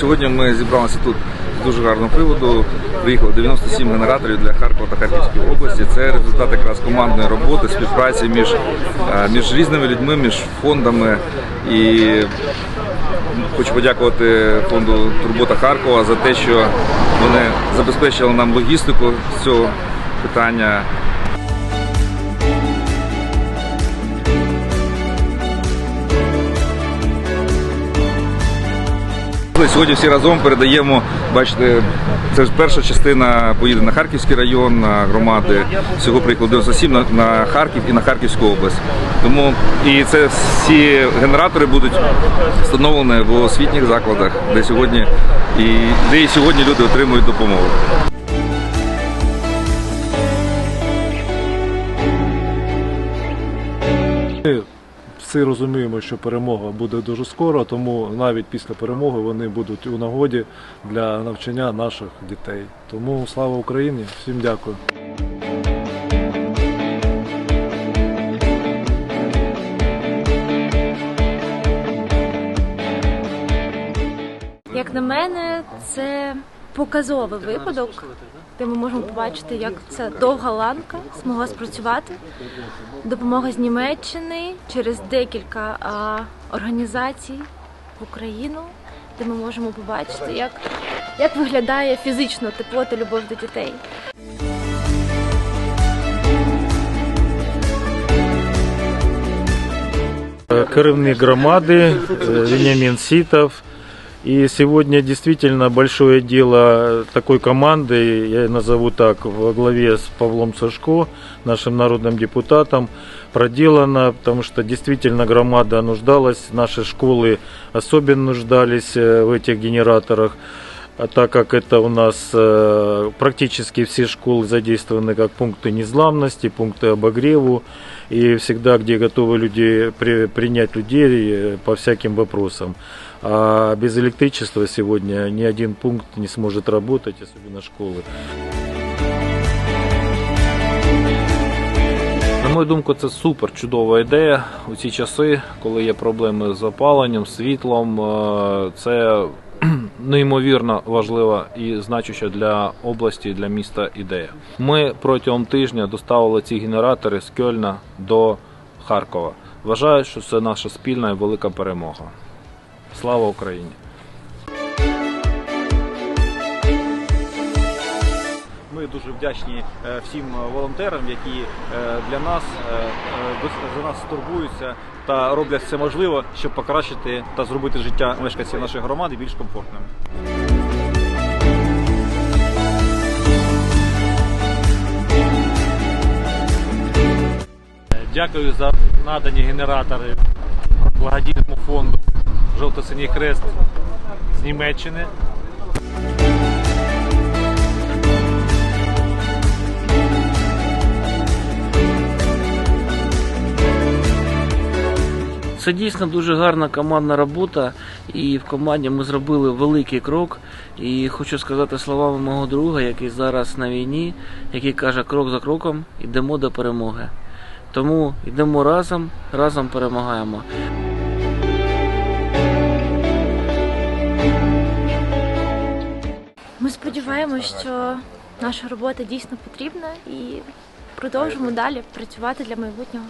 Сьогодні ми зібралися тут з дуже гарного приводу. Приїхало 97 генераторів для Харкова та Харківської області. Це результат якраз командної роботи, співпраці між, е, між різними людьми, між фондами. І хочу подякувати фонду Турбота Харкова за те, що вони забезпечили нам логістику цього питання. Сьогодні всі разом передаємо, бачите, це ж перша частина поїде на Харківський район, на громади. Всього приїхало 97 на, на Харків і на Харківську область. Тому і це всі генератори будуть встановлені в освітніх закладах, де сьогодні і де і сьогодні люди отримують допомогу. Ми всі розуміємо, що перемога буде дуже скоро, тому навіть після перемоги вони будуть у нагоді для навчання наших дітей. Тому слава Україні! Всім дякую. Як на мене, це показовий випадок, де ми можемо побачити, як ця довга ланка змогла спрацювати. Допомога з Німеччини через декілька а, організацій в Україну, де ми можемо побачити, як, як виглядає фізично тепло та любов до дітей. керівник громады э, Вениамин Ситов. И сегодня действительно большое дело такой команды, я назову так, во главе с Павлом Сашко, нашим народным депутатом, проделано, потому что действительно громада нуждалась, наши школы особенно нуждались э, в этих генераторах. А так как это у нас э, практически все школы задействованы как пункты незламности, пункты обогреву, и всегда, где готовы люди при- принять людей э, по всяким вопросам. А без электричества сегодня ни один пункт не сможет работать, особенно школы. На мою думку, це супер чудова ідея у ці часи, коли є проблеми з опаленням, світлом. Е, Це неймовірно важлива і значуща для області, для міста ідея. Ми протягом тижня доставили ці генератори з Кьольна до Харкова. Вважаю, що це наша спільна і велика перемога. Слава Україні! Дуже вдячні е, всім волонтерам, які е, для нас е, е, за нас турбуються та роблять все можливе, щоб покращити та зробити життя мешканців нашої громади більш комфортним. Дякую за надані генератори благодійному фонду Жовто-Синій Хрест з Німеччини. Це дійсно дуже гарна командна робота, і в команді ми зробили великий крок. І хочу сказати словами мого друга, який зараз на війні, який каже крок за кроком йдемо до перемоги. Тому йдемо разом, разом перемагаємо. Ми сподіваємося, що наша робота дійсно потрібна і продовжимо далі працювати для майбутнього.